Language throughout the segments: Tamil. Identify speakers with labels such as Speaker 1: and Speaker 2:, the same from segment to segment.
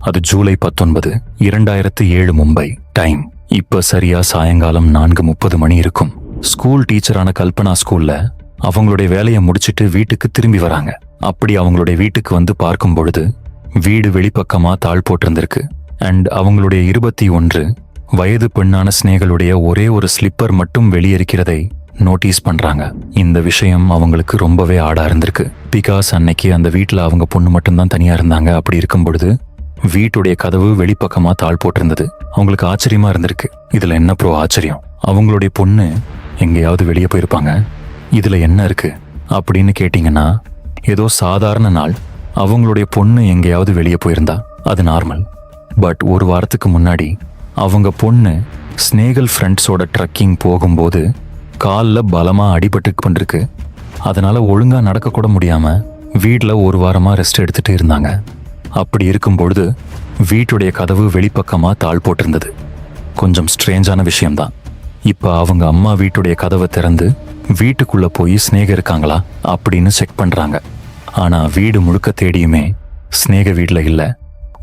Speaker 1: அது ஜூலை பத்தொன்பது இரண்டாயிரத்து ஏழு மும்பை. டைம். இப்ப சரியா சாயங்காலம் நான்கு முப்பது மணி இருக்கும். ஸ்கூல் டீச்சரான கல்பனா ஸ்கூல்ல அவங்களுடைய வேலையை முடிச்சிட்டு வீட்டுக்கு திரும்பி வராங்க. அப்படி அவங்களுடைய வீட்டுக்கு வந்து பார்க்கும் பொழுது வீடு வெளிப்பக்கமா தாழ் போட்டிருந்திருக்கு. அண்ட் அவங்களுடைய இருபத்தி ஒன்று வயது பெண்ணான ஸ்னேகளுடைய ஒரே ஒரு ஸ்லிப்பர் மட்டும் வெளியிருக்கிறதை நோட்டீஸ் பண்றாங்க. இந்த விஷயம் அவங்களுக்கு ரொம்பவே ஆடா இருந்திருக்கு. பிகாஸ் அன்னைக்கு அந்த வீட்டில் அவங்க பொண்ணு மட்டும்தான் தனியா இருந்தாங்க. அப்படி இருக்கும் பொழுது வீட்டுடைய கதவு வெளிப்பக்கமா தாழ் போட்டிருந்தது. அவங்களுக்கு ஆச்சரியமா இருந்திருக்கு. இதுல என்ன ப்ரோ ஆச்சரியம்? அவங்களுடைய பொண்ணு எங்கேயாவது வெளியே போயிருப்பாங்க? இதுல என்ன இருக்கு? அப்படின்னு கேட்டிங்கன்னா ஏதோ சாதாரண நாள். அவங்களுடைய பொண்ணு எங்கேயாவது வெளியே போயிருந்தா அது நார்மல். பட் ஒரு வாரத்துக்கு முன்னாடி அவங்க பொண்ணு ஸ்னேகல் ஃப்ரெண்ட்ஸோட ட்ரக்கிங் போகும்போது காலில் பலமாக அடிபட்டு பண்ணிருக்கு அதனால ஒழுங்காக நடக்கக்கூட முடியாமல் வீட்டில் ஒரு வாரமாக ரெஸ்ட் எடுத்துகிட்டு இருந்தாங்க. அப்படி இருக்கும் பொழுது வீட்டுடைய கதவு வெளிப்பக்கமாக தாழ் போட்டிருந்தது. கொஞ்சம் ஸ்ட்ரேஞ்சான விஷயம்தான். இப்போ அவங்க அம்மா வீட்டுடைய கதவை திறந்து வீட்டுக்குள்ளே போய் ஸ்னேக இருக்காங்களா அப்படின்னு செக் பண்ணுறாங்க ஆனால் வீடு முழுக்க தேடியுமே ஸ்னேக வீட்டில் இல்லை.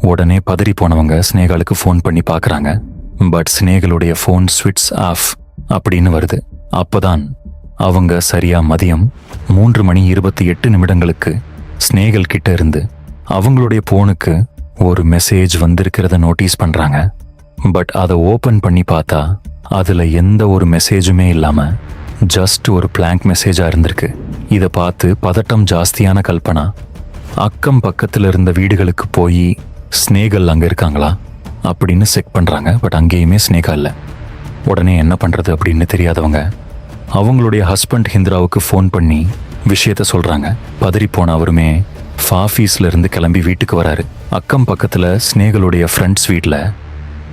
Speaker 1: உடனே பதறி போனவங்க ஸ்னேகாலுக்கு ஃபோன் பண்ணி பார்க்குறாங்க பட் ஸ்னேகலுடைய ஃபோன் ஸ்விட்ச் ஆஃப் அப்படின்னு வருது. அப்போதான் அவங்க சரியா மதியம் மூன்று மணி இருபத்தி எட்டு நிமிடங்களுக்கு ஸ்னேகல் கிட்ட இருந்து அவங்களுடைய போனுக்கு ஒரு மெசேஜ் வந்திருக்கிறத நோட்டீஸ் பண்றாங்க. பட் அதை ஓபன் பண்ணி பார்த்தா அதுல எந்த ஒரு மெசேஜுமே இல்லாம ஜஸ்ட் ஒரு பிளாங்க் மெசேஜா இருந்திருக்கு. இதை பார்த்து பதட்டம் ஜாஸ்தியான கல்பனா அக்கம் பக்கத்துல இருந்த வீடுகளுக்கு போய் ஸ்னேகல் அங்க இருக்காங்களா அப்படின்னு செக் பண்றாங்க. பட் அங்கேயுமே ஸ்னேகா இல்லை. உடனே என்ன பண்றது அப்படின்னு தெரியாதவங்க அவங்களுடைய ஹஸ்பண்ட் ஹிந்திராவுக்கு ஃபோன் பண்ணி விஷயத்த சொல்றாங்க. பதறி போன அவருமே ஃபாஃபீஸ்ல இருந்து கிளம்பி வீட்டுக்கு வராரு. அக்கம் பக்கத்துல ஸ்னேகலுடைய ஃப்ரெண்ட்ஸ் வீட்டில்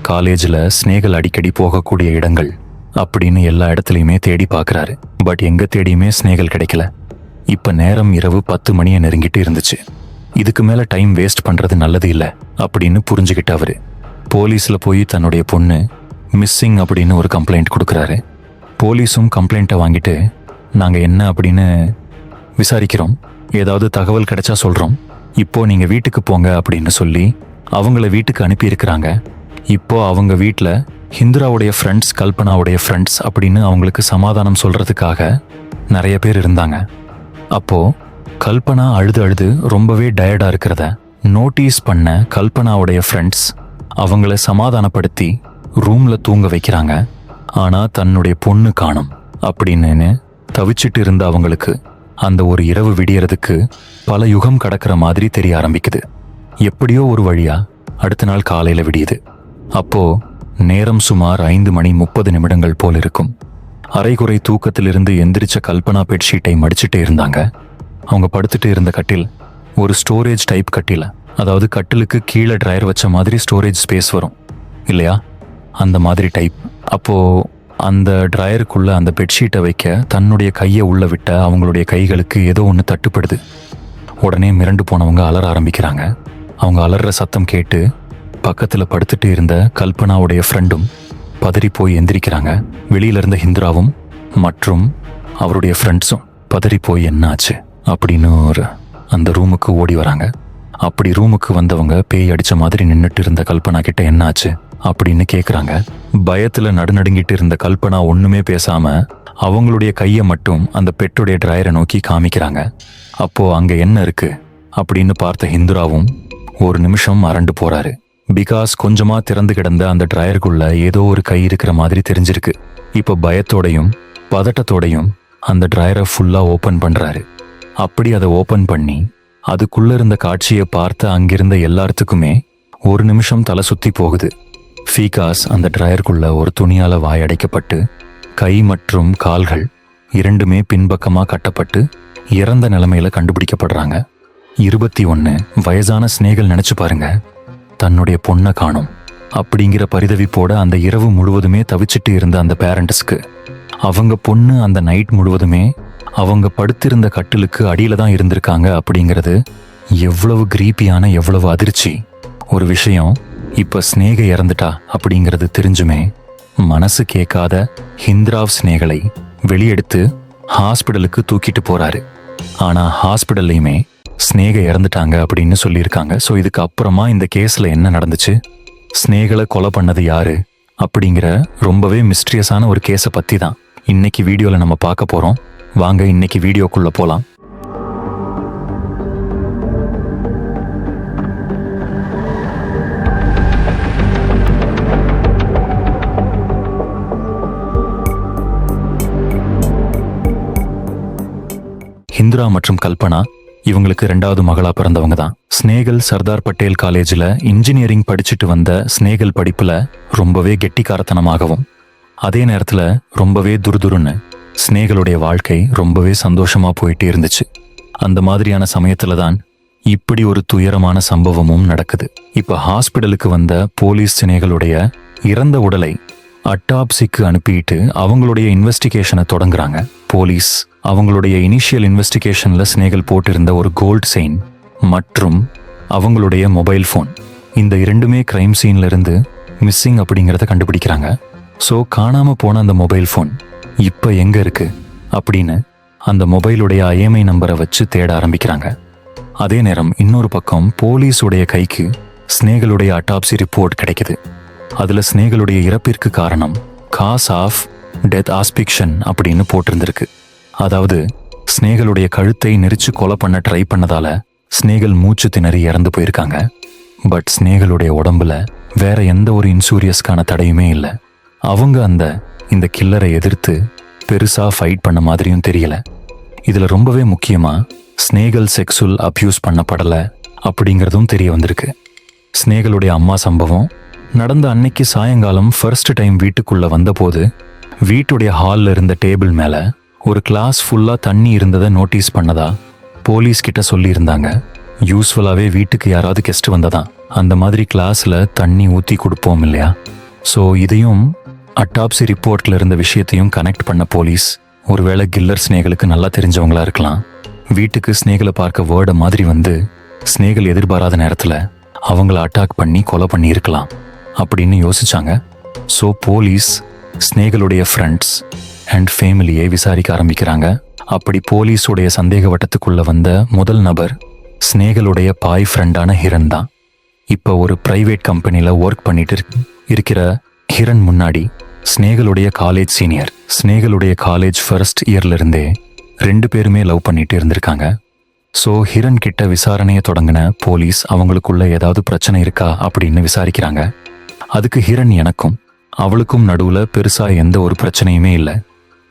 Speaker 1: காலேஜில் ஸ்னேகல் அடிக்கடி போகக்கூடிய இடங்கள் அப்படின்னு எல்லா இடத்துலையுமே தேடி பார்க்குறாரு பட் எங்கே தேடியுமே ஸ்னேகல் கிடைக்கல. இப்போ நேரம் இரவு பத்து மணியை நெருங்கிட்டு இருந்துச்சு. இதுக்கு மேலே டைம் வேஸ்ட் பண்ணுறது நல்லது இல்லை அப்படின்னு புரிஞ்சுக்கிட்ட அவர். போலீஸில் போய் தன்னுடைய பொண்ணு மிஸ்ஸிங் அப்படின்னு ஒரு கம்ப்ளைண்ட் கொடுக்குறாரு. போலீஸும் கம்ப்ளைண்ட்டை வாங்கிட்டு நாங்கள் என்ன? அப்படின்னு விசாரிக்கிறோம். ஏதாவது தகவல் கிடைச்சா சொல்றோம். இப்போ நீங்க வீட்டுக்கு போங்க அப்படின்னு சொல்லி அவங்கள வீட்டுக்கு அனுப்பியிருக்கிறாங்க. இப்போ அவங்க வீட்டில் ஹிந்துராவுடைய ஃப்ரெண்ட்ஸ் கல்பனாவுடைய ஃப்ரெண்ட்ஸ் அப்படின்னு அவங்களுக்கு சமாதானம் சொல்றதுக்காக நிறைய பேர் இருந்தாங்க. அப்போ கல்பனா அழுது அழுது ரொம்பவே டயர்டா இருக்கிறத நோட்டீஸ் பண்ண கல்பனாவுடைய ஃப்ரெண்ட்ஸ் அவங்கள சமாதானப்படுத்தி ரூம்ல தூங்க வைக்கிறாங்க. ஆனா தன்னுடைய பொண்ணு காணும் அப்படின்னு தவிச்சிட்டு இருந்த அவங்களுக்கு அந்த ஒரு இரவு விடியறதுக்கு பல யுகம் கடக்கிற மாதிரி தெரிய ஆரம்பிக்குது. எப்படியோ ஒரு வழியா அடுத்த நாள் காலையில விடியுது. அப்போ நேரம் சுமார் ஐந்து மணி முப்பது நிமிடங்கள் போல் இருக்கும். அரைகுறை தூக்கத்திலிருந்து எந்திரிச்ச கல்பனா பெட்ஷீட்டை மடிச்சுட்டே இருந்தாங்க. அவங்க படுத்துட்டு இருந்த கட்டில் ஒரு ஸ்டோரேஜ் டைப் கட்டில அதாவது கட்டிலுக்கு கீழே ட்ரையர் வச்ச மாதிரி ஸ்டோரேஜ் ஸ்பேஸ் வரும். இல்லையா? அந்த மாதிரி டைப். அப்போது அந்த ட்ரையருக்குள்ளே அந்த பெட்ஷீட்டை வைக்க தன்னுடைய கையை உள்ள விட்ட அவங்களுடைய கைகளுக்கு ஏதோ ஒன்று தட்டுப்படுது. உடனே மிரண்டு போனவங்க அலற ஆரம்பிக்கிறாங்க. அவங்க அலற சத்தம் கேட்டு பக்கத்தில் படுத்துட்டு இருந்த கல்பனாவுடைய ஃப்ரெண்டும் பதறி போய் எந்திரிக்கிறாங்க. வெளியில இருந்த ஹிந்துராவும் மற்றும் அவருடைய ஃப்ரெண்ட்ஸும் பதறி போய் என்னாச்சு அப்படின்னு ஒரு அந்த ரூமுக்கு ஓடி வராங்க. அப்படி ரூமுக்கு வந்தவங்க பேய் அடித்த மாதிரி நின்றுட்டு இருந்த கல்பனா கிட்ட என்னாச்சு? அப்படின்னு கேக்குறாங்க. பயத்துல நடுநடுங்கிட்டு இருந்த கல்பனா ஒண்ணுமே பேசாம அவங்களுடைய கையை மட்டும் அந்த பெட்டுடைய டிரையரை நோக்கி காமிக்கிறாங்க. அப்போ அங்க என்ன இருக்கு? அப்படின்னு பார்த்த ஹிந்துராவும் ஒரு நிமிஷம் அரண்டு போறாரு. பிகாஸ் கொஞ்சமா திறந்து கிடந்த அந்த டிரையருக்குள்ள ஏதோ ஒரு கை இருக்கிற மாதிரி தெரிஞ்சிருக்கு. இப்போ பயத்தோடையும் பதட்டத்தோடையும் அந்த டிரையரை ஃபுல்லா ஓபன் பண்றாரு. அப்படி அதை ஓபன் பண்ணி அதுக்குள்ள இருந்த காட்சியை பார்த்த அங்கிருந்த எல்லாத்துக்குமே ஒரு நிமிஷம் தலை சுத்தி போகுது. ஃபீகாஸ் அந்த டிரையருக்குள்ள ஒரு துணியால வாயடைக்கப்பட்டு கை மற்றும் கால்கள் இரண்டுமே பின்பக்கமாக கட்டப்பட்டு இறந்த நிலைமையில கண்டுபிடிக்கப்படுறாங்க. இருபத்தி ஒன்று வயசான ஸ்னேகல் நினைச்சு பாருங்க. தன்னுடைய பொண்ணை காணும். அப்படிங்கிற பரிதவிப்போட அந்த இரவு முழுவதுமே தவிச்சிட்டு இருந்த அந்த பேரண்ட்ஸ்க்கு அவங்க பொண்ணு அந்த நைட் முழுவதுமே அவங்க படுத்திருந்த கட்டிலுக்கு அடியில தான் இருந்திருக்காங்க அப்படிங்கிறது எவ்வளவு கிரீப்பியான எவ்வளவு அதிர்ச்சி. ஒரு விஷயம் இப்போ ஸ்னேக இறந்துட்டா அப்படிங்கிறது தெரிஞ்சுமே மனசு கேட்காத ஹிந்த்ராவ் ஸ்னேகலை வெளியெடுத்து ஹாஸ்பிடலுக்கு தூக்கிட்டு போறாரு. ஆனா ஹாஸ்பிடல்லையுமே ஸ்னேக இறந்துட்டாங்க அப்படின்னு சொல்லியிருக்காங்க. ஸோ இதுக்கு அப்புறமா இந்த கேஸில் என்ன நடந்துச்சு? ஸ்னேகலை கொலை பண்ணது யாரு? அப்படிங்கிற ரொம்பவே மிஸ்ட்ரியஸான ஒரு கேஸை பற்றி தான் இன்னைக்கு வீடியோவில் நம்ம பார்க்க போகிறோம் வாங்க இன்னைக்கு வீடியோக்குள்ளே போகலாம் ஹிந்துரா மற்றும் கல்பனா இவங்களுக்கு ரெண்டாவது மகளா பிறந்தவங்க தான். ஸ்னேகல் சர்தார் பட்டேல் காலேஜில் இன்ஜினியரிங் படிச்சுட்டு வந்த ஸ்னேகல் படிப்புல ரொம்பவே கெட்டிக்காரத்தனமாகவும் அதே நேரத்துல ரொம்பவே துருதுருன்னு ஸ்னேகலுடைய வாழ்க்கை ரொம்பவே சந்தோஷமா போயிட்டே இருந்துச்சு. அந்த மாதிரியான சமயத்துல தான் இப்படி ஒரு துயரமான சம்பவமும் நடக்குது. இப்ப ஹாஸ்பிடலுக்கு வந்த போலீஸ் சினைகளுடைய இறந்த உடலை அட்டாப்சிக்கு அனுப்பிட்டு அவங்களுடைய இன்வெஸ்டிகேஷனை தொடங்குறாங்க. போலீஸ் அவங்களுடைய இனிஷியல் இன்வெஸ்டிகேஷனில் ஸ்னேகல் போட்டிருந்த ஒரு கோல்ட் செயின் மற்றும் அவங்களுடைய மொபைல் ஃபோன் இந்த இரண்டுமே கிரைம் சீன்லேருந்து மிஸ்ஸிங் அப்படிங்கிறத கண்டுபிடிக்கிறாங்க. ஸோ காணாமல் போன அந்த மொபைல் ஃபோன் இப்போ எங்கே இருக்குது அப்படின்னு அந்த மொபைலுடைய ஐஎம்ஐ நம்பரை வச்சு தேட ஆரம்பிக்கிறாங்க. அதே நேரம் இன்னொரு பக்கம் போலீஸுடைய கைக்கு ஸ்னேகலுடைய அட்டாப்சி ரிப்போர்ட் கிடைக்குது. அதில் ஸ்னேகலுடைய இறப்பிற்கு காரணம் காஸ் ஆஃப் டெத் ஆஸ்பிக்ஷன் அப்படின்னு போட்டிருந்திருக்கு. அதாவது ஸ்னேகலுடைய கழுத்தை நெரிச்சு கொலை பண்ண ட்ரை பண்ணதால ஸ்னேகல் மூச்சு திணறி இறந்து போயிருக்காங்க. பட் ஸ்னேகலுடைய உடம்புல வேற எந்த ஒரு இன்சூரியஸ்க்கான தடையுமே இல்லை. அவங்க அந்த இந்த கில்லரை எதிர்த்து பெருசா ஃபைட் பண்ண மாதிரியும் தெரியல. இதுல ரொம்பவே முக்கியமா ஸ்னேகல் செக்ஸுவல் அப்யூஸ் பண்ணப்படல அப்படிங்கிறதும் தெரிய வந்திருக்கு. ஸ்னேகலுடைய அம்மா சம்பவம் நடந்த அன்னைக்கு சாயங்காலம் ஃபர்ஸ்ட் டைம் வீட்டுக்குள்ள வந்தபோது வீட்டுடைய ஹாலில் இருந்த டேபிள் மேலே ஒரு கிளாஸ் ஃபுல்லாக தண்ணி இருந்ததை நோட்டீஸ் பண்ணதா? போலீஸ் கிட்ட சொல்லியிருந்தாங்க. யூஸ்ஃபுல்லாகவே வீட்டுக்கு யாராவது கெஸ்ட் வந்ததா? அந்த மாதிரி கிளாஸில் தண்ணி ஊற்றி கொடுப்போம் இல்லையா? ஸோ இதையும் அட்டாப்சி ரிப்போர்ட்டில் இருந்த விஷயத்தையும் கனெக்ட் பண்ண போலீஸ். ஒருவேளை கில்லர் ஸ்னேகளுக்கு நல்லா தெரிஞ்சவங்களா இருக்கலாம். வீட்டுக்கு ஸ்னேகளை பார்க்க வேர்டை மாதிரி வந்து ஸ்னேகல் எதிர்பாராத நேரத்தில் அவங்கள அட்டாக் பண்ணி கொலை பண்ணியிருக்கலாம். அப்படின்னு யோசிச்சாங்க. ஸோ போலீஸ் ஸ்னேகலுடைய ஃப்ரெண்ட்ஸ் அண்ட் ஃபேமிலியை விசாரிக்க ஆரம்பிக்கிறாங்க. அப்படி போலீஸுடைய சந்தேக வட்டத்துக்குள்ள வந்த முதல் நபர் ஸ்னேகலுடைய பாய் ஃப்ரெண்டான ஹிரன் தான். இப்போ ஒரு பிரைவேட் கம்பெனியில் ஒர்க் பண்ணிட்டு இருக்கிற ஹிரன் முன்னாடி ஸ்னேகலுடைய காலேஜ் சீனியர் ஸ்னேகலுடைய காலேஜ் ஃபர்ஸ்ட் இயர்லேருந்தே ரெண்டு பேருமே லவ் பண்ணிட்டு இருந்திருக்காங்க. ஸோ ஹிரன் கிட்ட விசாரணையை தொடங்கின போலீஸ் அவங்களுக்குள்ள ஏதாவது பிரச்சனை இருக்கா அப்படின்னு விசாரிக்கிறாங்க. அதுக்கு ஹிரன் எனக்கும் அவளுக்கும் நடுவில் பெருசாக எந்த ஒரு பிரச்சனையுமே இல்லை.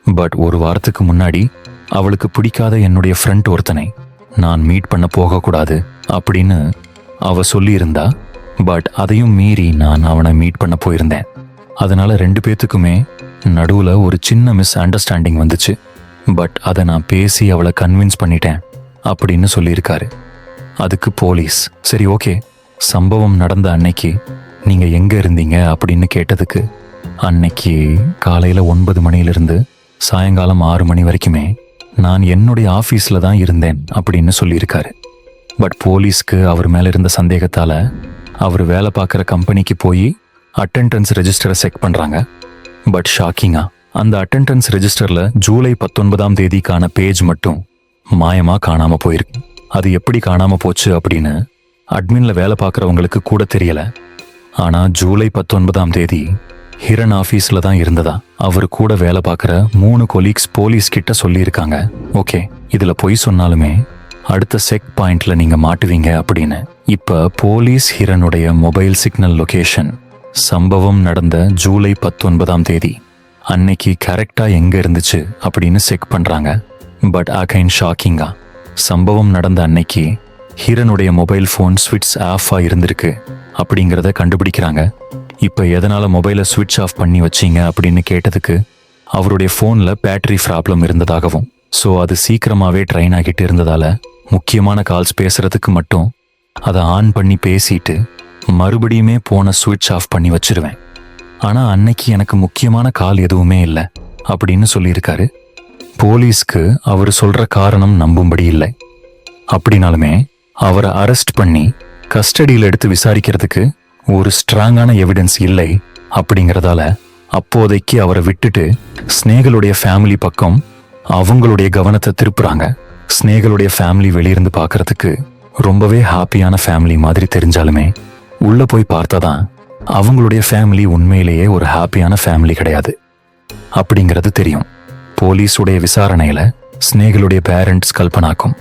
Speaker 1: பட் ஒரு வாரத்துக்கு முன்னாடி அவளுக்கு பிடிக்காத என்னுடைய ஃப்ரெண்ட் ஒருத்தனை நான் மீட் பண்ண போகக்கூடாது அப்படின்னு அவ சொல்லியிருந்தா பட் அதையும் மீறி நான் அவனை மீட் பண்ண போயிருந்தேன். அதனால ரெண்டு பேத்துக்குமே நடுவில் ஒரு சின்ன மிஸ் அண்டர்ஸ்டாண்டிங் வந்துச்சு. பட் அதை நான் பேசி அவளை கன்வின்ஸ் பண்ணிட்டேன் அப்படின்னு சொல்லியிருக்காரு. அதுக்கு போலீஸ் சரி ஓகே சம்பவம் நடந்த அன்னைக்கு நீங்கள் எங்கே இருந்தீங்க அப்படின்னு கேட்டதுக்கு அன்னைக்கு காலையில் ஒன்பது மணியிலிருந்து சாயங்காலம் ஆறு மணி வரைக்குமே நான் என்னுடைய ஆஃபீஸில் தான் இருந்தேன் அப்படின்னு சொல்லியிருக்காரு. பட் போலீஸ்க்கு அவர் மேலே இருந்த சந்தேகத்தால் அவர் வேலை பார்க்குற கம்பெனிக்கு போய் அட்டெண்டன்ஸ் ரெஜிஸ்டரை செக் பண்ணுறாங்க பட் ஷாக்கிங்காக அந்த அட்டெண்டன்ஸ் ரெஜிஸ்டரில் ஜூலை பத்தொன்பதாம் தேதிக்கான பேஜ் மட்டும் மாயமாக காணாமல் போயிருக்கு. அது எப்படி காணாமல் போச்சு அப்படின்னு அட்மினில் வேலை பார்க்குறவங்களுக்கு கூட தெரியலை. ஆனால் ஜூலை பத்தொன்பதாம் தேதி ஹிரண் ஆஃபீஸில் தான் இருந்ததா? அவர் கூட வேலை பார்க்குற மூணு கொலீக்ஸ் போலீஸ் கிட்ட சொல்லியிருக்காங்க. ஓகே இதில் பொய் சொன்னாலுமே அடுத்த செக் பாயிண்ட்ல நீங்க மாட்டுவீங்க அப்படின்னு. இப்ப போலீஸ் ஹிரனுடைய மொபைல் சிக்னல் லொகேஷன் சம்பவம் நடந்த ஜூலை பத்தொன்பதாம் தேதி. அன்னைக்கு கரெக்டா எங்க இருந்துச்சு அப்படின்னு செக் பண்றாங்க. பட் அகைன் ஷாக்கிங்கா சம்பவம் நடந்த அன்னைக்கு ஹீரனுடைய மொபைல் ஃபோன் ஸ்விட்ச் ஆஃபா இருந்திருக்கு. அப்படிங்கிறத கண்டுபிடிக்கிறாங்க. இப்போ எதனால் மொபைலை ஸ்விட்ச் ஆஃப் பண்ணி வச்சீங்க அப்படின்னு கேட்டதுக்கு அவருடைய ஃபோனில் பேட்டரி ப்ராப்ளம் இருந்ததாகவும் ஸோ அது சீக்கிரமாகவே ட்ரைன் ஆகிட்டு இருந்ததால் முக்கியமான கால்ஸ் பேசுகிறதுக்கு மட்டும் அதை ஆன் பண்ணி பேசிட்டு மறுபடியுமே போன ஸ்விட்ச் ஆஃப் பண்ணி வச்சிருவேன். ஆனால் அன்னைக்கு எனக்கு முக்கியமான கால் எதுவுமே இல்லை அப்படின்னு சொல்லியிருக்காரு. போலீஸ்க்கு அவர் சொல்கிற காரணம் நம்பும்படி இல்லை. அப்படினாலுமே அவரை அரெஸ்ட் பண்ணி கஸ்டடியில் எடுத்து விசாரிக்கிறதுக்கு ஒரு ஸ்ட்ராங்கான எவிடன்ஸ் இல்லை அப்படிங்கிறதால அப்போதைக்கு அவரை விட்டுட்டு ஸ்னேகலுடைய ஃபேமிலி பக்கம் அவங்களுடைய கவனத்தை திருப்புறாங்க. ஸ்னேகலுடைய ஃபேமிலி வெளியிருந்து பார்க்கறதுக்கு ரொம்பவே ஹாப்பியான ஃபேமிலி மாதிரி தெரிஞ்சாலுமே உள்ள போய் பார்த்தாதான் அவங்களுடைய ஃபேமிலி உண்மையிலேயே ஒரு ஹாப்பியான ஃபேமிலி கிடையாது. அப்படிங்கிறது தெரியும். போலீஸுடைய விசாரணையில ஸ்னேகலுடைய பேரண்ட்ஸ் கல்பனாக்கும்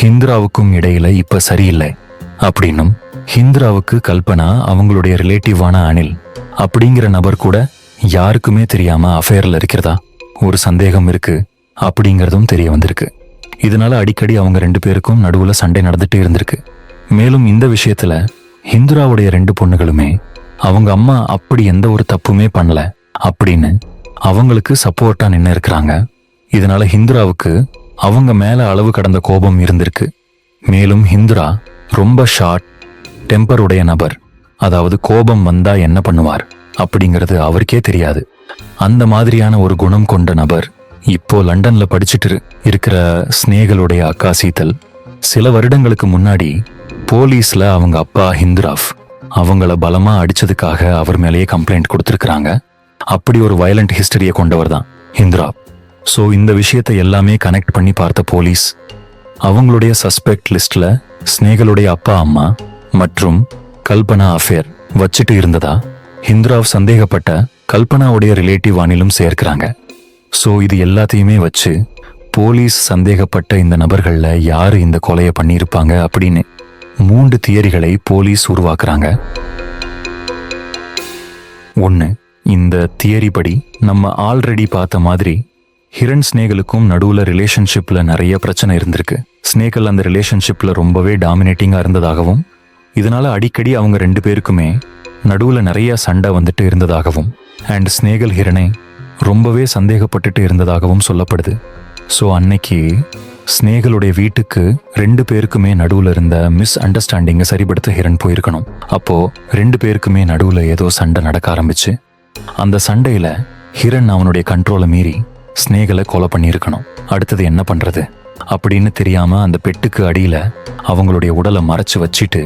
Speaker 1: ஹிந்திராவுக்கும் இடையில இப்ப சரியில்லை. அப்படின்னும் ஹிந்திராவுக்கு கல்பனா அவங்களுடைய ரிலேட்டிவான அனில் அப்படிங்கிற நபர் கூட யாருக்குமே தெரியாம அஃபேர்ல இருக்கிறதா? ஒரு சந்தேகம் இருக்கு அப்படிங்கிறதும் தெரிய வந்திருக்கு. இதனால அடிக்கடி அவங்க ரெண்டு பேருக்கும் நடுவுல சண்டை நடந்துட்டே இருந்திருக்கு. மேலும் இந்த விஷயத்துல ஹிந்துராவுடைய ரெண்டு பொண்ணுகளுமே அவங்க அம்மா அப்படி எந்த ஒரு தப்புமே பண்ணல அப்படின்னு அவங்களுக்கு சப்போர்ட்டா நின்று இருக்கிறாங்க. இதனால ஹிந்துராவுக்கு அவங்க மேல அளவு கடந்த கோபம் இருந்திருக்கு. மேலும் ஹிந்துரா ரொம்ப ஷார்ட் டெம்பர் உடைய நபர். அதாவது கோபம் வந்தா என்ன பண்ணுவார்? அப்படிங்கிறது அவருக்கே தெரியாது. அந்த மாதிரியான ஒரு குணம் கொண்ட நபர் இப்போ லண்டன்ல படிச்சிட்டு இருக்கிற ஸ்னேகலுடைய அக்கா சீதல் சில வருடங்களுக்கு முன்னாடி போலீஸ்ல அவங்க அப்பா ஹிந்துராஃப் அவங்கள பலமா அடிச்சதுக்காக அவர் மேலேயே கம்ப்ளைண்ட் கொடுத்துருக்காங்க அப்படி ஒரு வயலண்ட் ஹிஸ்டரியை கொண்டவர் தான் ஹிந்துராப் ஸோ இந்த விஷயத்தை எல்லாமே கனெக்ட் பண்ணி பார்த்த போலீஸ் அவங்களுடைய சஸ்பெக்ட் லிஸ்ட்ல ஸ்னேகலுடைய அப்பா அம்மா மற்றும் கல்பனா அஃபேர் வச்சுட்டு இருந்ததா? ஹிந்துராவ் சந்தேகப்பட்ட கல்பனாவுடைய ரிலேட்டிவ் அணிலும் சேர்க்கிறாங்க. ஸோ இது எல்லாத்தையுமே வச்சு போலீஸ் சந்தேகப்பட்ட இந்த நபர்களில் யார் இந்த கொலையை பண்ணியிருப்பாங்க அப்படின்னு மூன்று தியரிகளை போலீஸ் உருவாக்குறாங்க. ஒன்று இந்த தியரி படி நம்ம ஆல்ரெடி பார்த்த மாதிரி ஹிரண் ஸ்னேகலுக்கும் நடுவில் ரிலேஷன்ஷிப்பில் நிறைய பிரச்சனை இருந்திருக்கு. ஸ்னேகல் அந்த ரிலேஷன்ஷிப்பில் ரொம்பவே டாமினேட்டிங்காக இருந்ததாகவும் இதனால அடிக்கடி அவங்க ரெண்டு பேருக்குமே நடுவுல நிறைய சண்டை வந்துட்டு இருந்ததாகவும் அண்ட் ஸ்னேகல் ஹிரணை ரொம்பவே சந்தேகப்பட்டுட்டு இருந்ததாகவும் சொல்லப்படுது. ஸோ அன்னைக்கு ஸ்னேகலுடைய வீட்டுக்கு ரெண்டு பேருக்குமே நடுவுல இருந்த மிஸ் அண்டர்ஸ்டாண்டிங்கை சரிபடுத்த ஹிரண் போயிருக்கணும். அப்போ ரெண்டு பேருக்குமே நடுவுல ஏதோ சண்டை நடக்க ஆரம்பிச்சு. அந்த சண்டையில ஹிரண் அவனுடைய கண்ட்ரோலை மீறி ஸ்னேகலை கொலை பண்ணியிருக்கணும். அடுத்தது என்ன பண்றது? அப்படின்னு தெரியாம அந்த பெட்டுக்கு அடியில அவங்களுடைய உடலை மறைச்சு வச்சுட்டு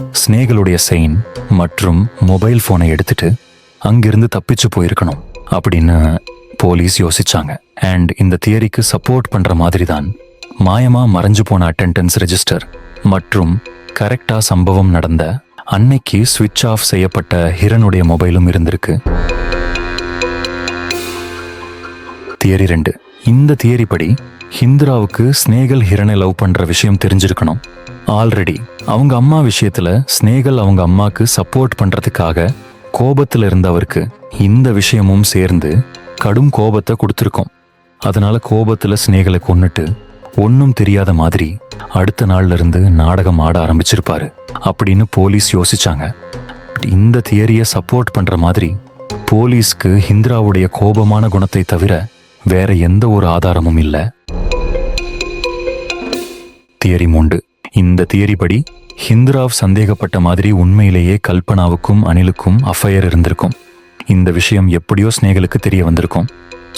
Speaker 1: ஸ்னேகளுடைய செயின் மற்றும் மொபைல் ஃபோனை எடுத்துட்டு அங்கிருந்து தப்பிச்சு போயிருக்கணும் அப்படின்னு போலீஸ் யோசிச்சாங்க. அண்ட் இந்த தியரிக்கு சப்போர்ட் பண்ற மாதிரி தான் மாயமா மறைஞ்சு போன அட்டெண்டன்ஸ் ரெஜிஸ்டர் மற்றும் கரெக்டா சம்பவம் நடந்த அன்னைக்கு ஸ்விட்ச் ஆஃப் செய்யப்பட்ட ஹிரனுடைய மொபைலும் இருந்திருக்கு. தியரி ரெண்டு. இந்த தியரி படி ஹிந்துராவுக்கு ஸ்னேகல் ஹிரனை லவ் பண்ற விஷயம் தெரிஞ்சிருக்கணும். ஆல்ரெடி அவங்க அம்மா விஷயத்துல ஸ்னேகல் அவங்க அம்மாக்கு சப்போர்ட் பண்றதுக்காக கோபத்துல இருந்தவருக்கு இந்த விஷயமும் சேர்ந்து கடும் கோபத்தை கொடுத்துருக்கோம். அதனால கோபத்துல ஸ்னேகலை கொன்னுட்டு ஒன்னும் தெரியாத மாதிரி அடுத்த நாள்ல இருந்து நாடகம் ஆட ஆரம்பிச்சிருப்பாரு. அப்படின்னு போலீஸ் யோசிச்சாங்க. இந்த தியரியை சப்போர்ட் பண்ற மாதிரி போலீஸ்க்கு ஹிந்திராவுடைய கோபமான குணத்தை தவிர வேற எந்த ஒரு ஆதாரமும் இல்லை. தியரி மூண்டு. இந்த தியரி படி சந்தேகப்பட்ட மாதிரி உண்மையிலேயே கல்பனாவுக்கும் அனிலுக்கும் அஃபயர் இருந்திருக்கும். இந்த விஷயம் எப்படியோ ஸ்னேகலுக்கு தெரிய வந்திருக்கும்.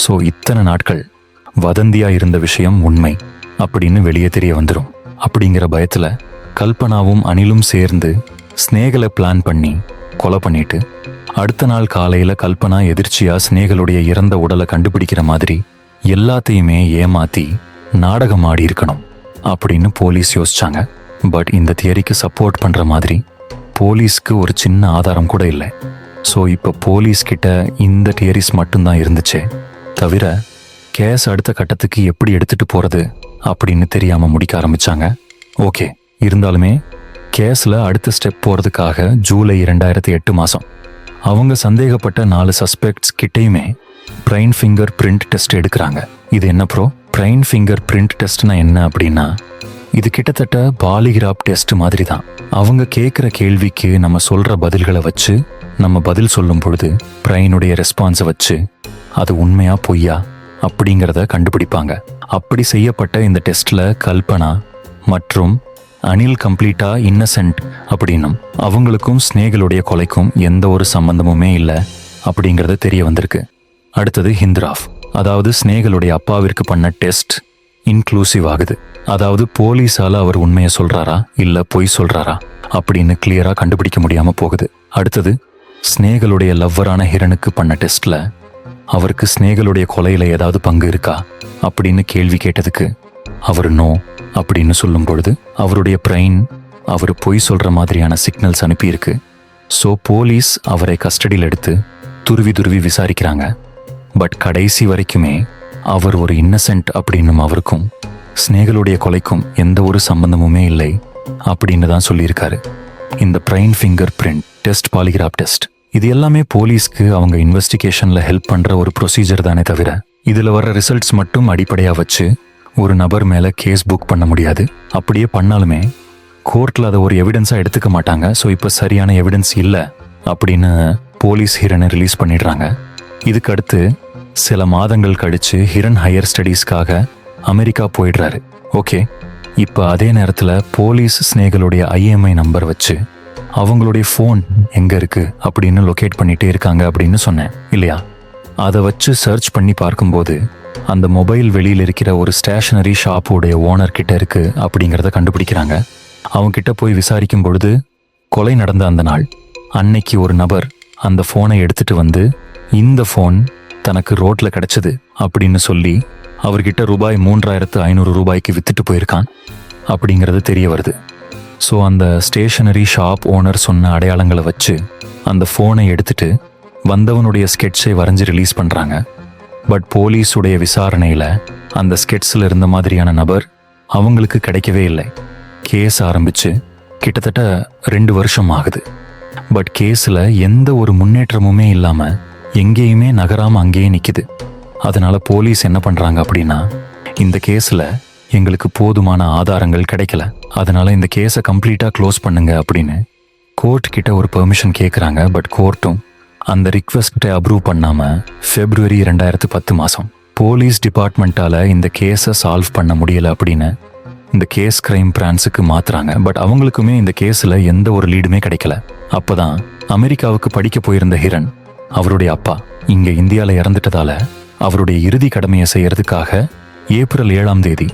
Speaker 1: ஸோ இத்தனை நாட்கள் வதந்தியா இருந்த விஷயம் உண்மை அப்படின்னு வெளியே தெரிய வந்துடும் அப்படிங்கிற பயத்துல கல்பனாவும் அனிலும் சேர்ந்து ஸ்னேகலை பிளான் பண்ணி கொலை பண்ணிட்டு அடுத்த நாள் காலையில கல்பனா எதிர்ச்சியா ஸ்னேகலுடைய இறந்த உடலை கண்டுபிடிக்கிற மாதிரி எல்லாத்தையுமே ஏமாத்தி நாடகம் ஆடி இருக்கணும். அப்படின்னு போலீஸ் யோசிச்சாங்க. பட் இந்த தியரிக்கு சப்போர்ட் பண்ற மாதிரி போலீஸ்க்கு ஒரு சின்ன ஆதாரம் கூட இல்லை. ஸோ இப்போ போலீஸ் கிட்ட இந்த தியரிஸ் மட்டும்தான் இருந்துச்சே. தவிர கேஸ் அடுத்த கட்டத்துக்கு எப்படி எடுத்துட்டு போறது அப்படின்னு தெரியாம முடிக்க ஆரம்பிச்சாங்க. ஓகே இருந்தாலுமே கேஸில் அடுத்த ஸ்டெப் போறதுக்காக ஜூலை இரண்டாயிரத்தி எட்டு மாசம். அவங்க சந்தேகப்பட்ட நாலு சஸ்பெக்ட்ஸ் கிட்டேயுமே பிரைன் ஃபிங்கர் பிரிண்ட் டெஸ்ட் எடுக்கிறாங்க. இது என்ன ப்ரோ பிரைன் ஃபிங்கர் பிரிண்ட் டெஸ்ட்னா என்ன அப்படின்னா இது கிட்டத்தட்ட பாலிகிராப் டெஸ்ட் மாதிரி தான் அவங்க கேட்குற கேள்விக்கு நம்ம சொல்கிற பதில்களை வச்சு நம்ம பதில் சொல்லும் பொழுது பிரைனுடைய ரெஸ்பான்ஸை வச்சு அது உண்மையா பொய்யா அப்படிங்கிறத கண்டுபிடிப்பாங்க. அப்படி செய்யப்பட்ட இந்த டெஸ்ட்டில் கல்பனா மற்றும் அனில் கம்ப்ளீட்டா இன்னசென்ட் அப்படின்னும் அவங்களுக்கும் ஸ்னேகளுடைய கொலைக்கும் எந்த ஒரு சம்பந்தமுமே இல்லை அப்படிங்கிறது தெரிய வந்திருக்கு. அடுத்தது ஹிந்த்ராஃப் அதாவது ஸ்னேகலுடைய அப்பாவிற்கு பண்ண டெஸ்ட் இன்க்ளூசிவ் ஆகுது. அதாவது போலீஸால அவர் உண்மையை சொல்றாரா? இல்ல பொய் சொல்றாரா? அப்படின்னு கிளியரா கண்டுபிடிக்க முடியாம போகுது. அடுத்தது ஸ்னேகலுடைய லவ்வரான ஹிரனுக்கு பண்ண டெஸ்ட்ல அவருக்கு ஸ்னேகலுடைய கொலையில ஏதாவது பங்கு இருக்கா? அப்படின்னு கேள்வி கேட்டதுக்கு அவர் நோ அப்படின்னு சொல்லும் பொழுது அவருடைய பிரெயின் அவர் பொய் சொல்ற மாதிரியான சிக்னல்ஸ் அனுப்பியிருக்கு. ஸோ போலீஸ் அவரை கஸ்டடியில் எடுத்து துருவி துருவி விசாரிக்கிறாங்க. பட் கடைசி வரைக்குமே அவர் ஒரு இன்னசென்ட் அப்படின்னும் அவருக்கும் ஸ்னேகலுடைய கொலைக்கும் எந்த ஒரு சம்பந்தமுமே இல்லை அப்படின்னு தான் சொல்லியிருக்காரு. இந்த brain finger print test polygraph test இது எல்லாமே போலீஸ்க்கு அவங்க இன்வெஸ்டிகேஷனில் ஹெல்ப் பண்ணுற ஒரு ப்ரொசீஜர் தானே தவிர இதில் வர ரிசல்ட்ஸ் மட்டும் அடிப்படையாக வச்சு ஒரு நபர் மேலே கேஸ் புக் பண்ண முடியாது. அப்படியே பண்ணாலுமே கோர்ட்டில் அதை ஒரு எவிடன்ஸாக எடுத்துக்க மாட்டாங்க. ஸோ இப்போ சரியான எவிடன்ஸ் இல்லை அப்படின்னு போலீஸ் ஹீரனை ரிலீஸ் பண்ணிடுறாங்க. இதுக்கு அடுத்து சில மாதங்கள் கழிச்சு ஹிரன் ஹையர் ஸ்டடீஸ்க்காக அமெரிக்கா போயிடுறாரு. ஓகே இப்போ அதே நேரத்தில் போலீஸ் ஸ்னேகளுடைய ஐஎம்ஐ நம்பர் வச்சு அவங்களுடைய ஃபோன் எங்கே இருக்குது அப்படின்னு லொக்கேட் பண்ணிகிட்டே இருக்காங்க அப்படின்னு சொன்னேன் இல்லையா? அதை வச்சு சர்ச் பண்ணி பார்க்கும்போது அந்த மொபைல் வெளியில் இருக்கிற ஒரு ஸ்டேஷனரி ஷாப்போடைய ஓனர் கிட்ட இருக்குது அப்படிங்கிறத கண்டுபிடிக்கிறாங்க. அவங்க கிட்ட போய் விசாரிக்கும் பொழுது கொலை நடந்த அந்த நாள். அன்னைக்கு ஒரு நபர் அந்த ஃபோனை எடுத்துட்டு வந்து இந்த ஃபோன் தனக்கு ரோட்ல கிடைச்சது அப்படின்னு சொல்லி அவர்கிட்ட ரூபாய் மூன்றாயிரத்து ஐநூறு ரூபாய்க்கு வித்துட்டு போயிருக்கான் அப்படிங்கிறது தெரிய வருது. ஸோ அந்த ஸ்டேஷனரி ஷாப் ஓனர் சொன்ன அடையாளங்களை வச்சு அந்த ஃபோனை எடுத்துட்டு வந்தவனுடைய ஸ்கெட்சை வரைஞ்சி ரிலீஸ் பண்ணுறாங்க பட் போலீஸுடைய விசாரணையில் அந்த ஸ்கெட்ஸில் இருந்த மாதிரியான நபர் அவங்களுக்கு கிடைக்கவே இல்லை. கேஸ் ஆரம்பித்து கிட்டத்தட்ட ரெண்டு வருஷம் ஆகுது. பட் கேஸில் எந்த ஒரு முன்னேற்றமுமே இல்லாமல் எங்கேயுமே நகராமல் அங்கேயே நிற்கிது அதனால் போலீஸ் என்ன பண்ணுறாங்க அப்படின்னா இந்த கேஸில் எங்களுக்கு போதுமான ஆதாரங்கள் கிடைக்கல. அதனால் இந்த கேஸை கம்ப்ளீட்டாக க்ளோஸ் பண்ணுங்க அப்படின்னு கோர்ட் கிட்ட ஒரு பெர்மிஷன் கேட்குறாங்க பட் கோர்ட்டும் அந்த ரிக்வெஸ்ட்டை அப்ரூவ் பண்ணாமல் ஃபெப்ரவரி ரெண்டாயிரத்து பத்து மாதம் போலீஸ் டிபார்ட்மெண்ட்டால் இந்த கேஸை சால்வ் பண்ண முடியல அப்படின்னு இந்த கேஸ் கிரைம் பிரான்ஸுக்கு மாற்றுறாங்க பட் அவங்களுக்குமே இந்த கேஸில் எந்த ஒரு லீடுமே கிடைக்கல. அப்பதான் அமெரிக்காவுக்கு படிக்க போயிருந்த ஹிரன் அவருடைய அப்பா இங்க இந்தியாவில் இறந்துட்டதால அவருடைய இறுதி கடமையை செய்யறதுக்காக ஏப்ரல் ஏழாம் தேதி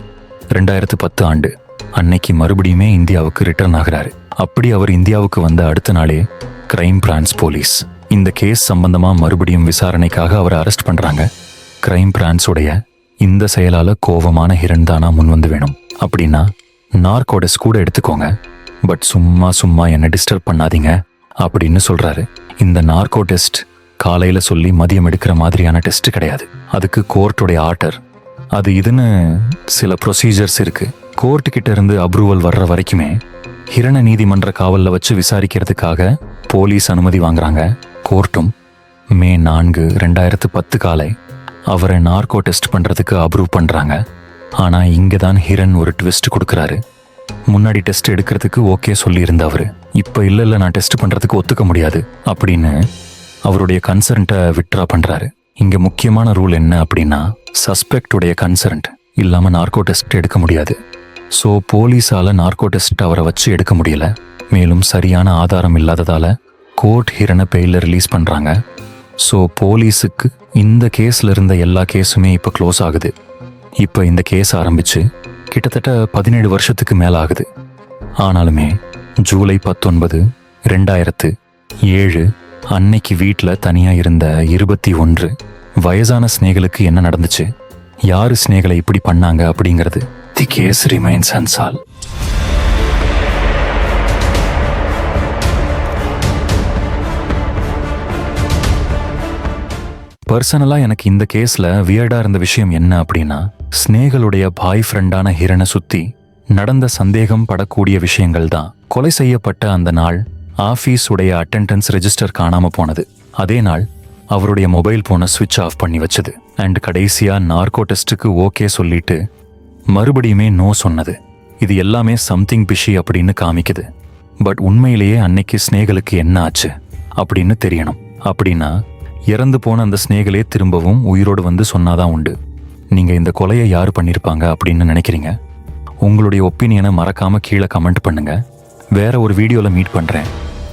Speaker 1: ரெண்டாயிரத்து பத்து ஆண்டு அன்னைக்கு மறுபடியுமே இந்தியாவுக்கு ரிட்டர்ன் ஆகுறாரு. அப்படி அவர் இந்தியாவுக்கு வந்த அடுத்த நாளே கிரைம் பிரான்ஸ் போலீஸ் இந்த கேஸ் சம்பந்தமா மறுபடியும் விசாரணைக்காக அவரை அரெஸ்ட் பண்றாங்க. கிரைம் பிரான்ஸுடைய இந்த செயலால கோவமான ஹிரண் தானா முன் வந்து வேணும். அப்படின்னா நார்கோடஸ் கூட எடுத்துக்கோங்க. பட் சும்மா சும்மா என்ன டிஸ்டர்ப் பண்ணாதீங்க அப்படின்னு சொல்றாரு. இந்த நார்கோ டெஸ்ட் காலையில் சொல்லி மதியம் எடுக்கிற மாதிரியான டெஸ்ட் கிடையாது. அதுக்கு கோர்ட்டுடைய ஆர்டர் அது இதுன்னு சில ப்ரொசீஜர்ஸ் இருக்குது கோர்ட்டுக்கிட்ட இருந்து அப்ரூவல் வர்ற வரைக்குமே ஹிரண நீதிமன்ற காவலில் வச்சு விசாரிக்கிறதுக்காக போலீஸ் அனுமதி வாங்குறாங்க. கோர்ட்டும் மே நான்கு ரெண்டாயிரத்து பத்து காலை அவரை நார்கோ டெஸ்ட் பண்ணுறதுக்கு அப்ரூவ் பண்ணுறாங்க ஆனால் இங்கே தான் ஹிரண் ஒரு ட்விஸ்ட் கொடுக்குறாரு. முன்னாடி டெஸ்ட் எடுக்கிறதுக்கு ஓகே சொல்லியிருந்த அவர் இப்போ இல்லை நான் டெஸ்ட் பண்ணுறதுக்கு ஒத்துக்க முடியாது. அப்படின்னு அவருடைய கன்சர்ன்ட்டை விட்ரா பண்ணுறாரு இங்கே முக்கியமான ரூல் என்ன அப்படின்னா சஸ்பெக்டுடைய கன்சர்ன்ட் இல்லாமல் நார்கோ டெஸ்ட் எடுக்க முடியாது. ஸோ போலீஸால் நார்கோ டெஸ்ட் அவரை வச்சு எடுக்க முடியல. மேலும் சரியான ஆதாரம் இல்லாததால் கோர்ட் ஹிரண பெயில ரிலீஸ் பண்ணுறாங்க ஸோ போலீஸுக்கு இந்த கேஸில் இருந்த எல்லா கேஸுமே இப்போ க்ளோஸ் ஆகுது. இப்போ இந்த கேஸ் ஆரம்பிச்சு கிட்டத்தட்ட பதினேழு வருஷத்துக்கு மேலே ஆகுது. ஆனாலுமே ஜூலை பத்தொன்பது ரெண்டாயிரத்து ஏழு அன்னைக்கு வீட்டில் தனியாக இருந்த இருபத்தி ஒன்று வயசான ஸ்னேகலுக்கு என்ன நடந்துச்சு? யாரு ஸ்னேகலை இப்படி பண்ணாங்க அப்படிங்கிறது தி கேஸ் ரிமைன்ஸ் அன்சால் பர்சனலாக எனக்கு இந்த கேஸில் வியர்டாக இருந்த விஷயம் என்ன அப்படின்னா ஸ்னேகலுடைய பாய் ஃப்ரெண்டான ஹிரனை சுற்றி நடந்த சந்தேகம் படக்கூடிய விஷயங்கள் தான் கொலை செய்யப்பட்ட அந்த நாள் ஆஃபீஸ் உடைய அட்டெண்டன்ஸ் ரெஜிஸ்டர் காணாம போனது. அதே நாள் அவருடைய மொபைல் போனை சுவிட்ச் ஆஃப் பண்ணி வச்சது. அண்ட் கடைசியா நார்கோ டெஸ்ட்டுக்கு ஓகே சொல்லிட்டு மறுபடியுமே நோ சொன்னது. இது எல்லாமே சம்திங் பிஷி அப்படின்னு காமிக்குது. பட் உண்மையிலேயே அன்னைக்கு ஸ்னேகலுக்கு என்ன ஆச்சு? அப்படின்னு தெரியணும். அப்படின்னா இறந்து போன அந்த ஸ்னேகலே திரும்பவும் உயிரோடு வந்து சொன்னாதான் உண்டு. நீங்க இந்த கொலையை யார் பண்ணியிருப்பாங்க அப்படின்னு நினைக்கிறீங்க? உங்களுடைய ஒப்பீனியனை மறக்காம கீழே கமெண்ட் பண்ணுங்க. வேற ஒரு வீடியோவில் மீட் பண்ணுறேன்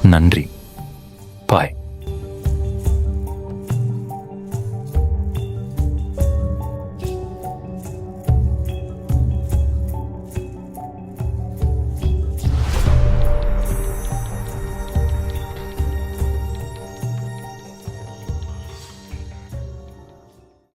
Speaker 1: நன்றி. பாய்.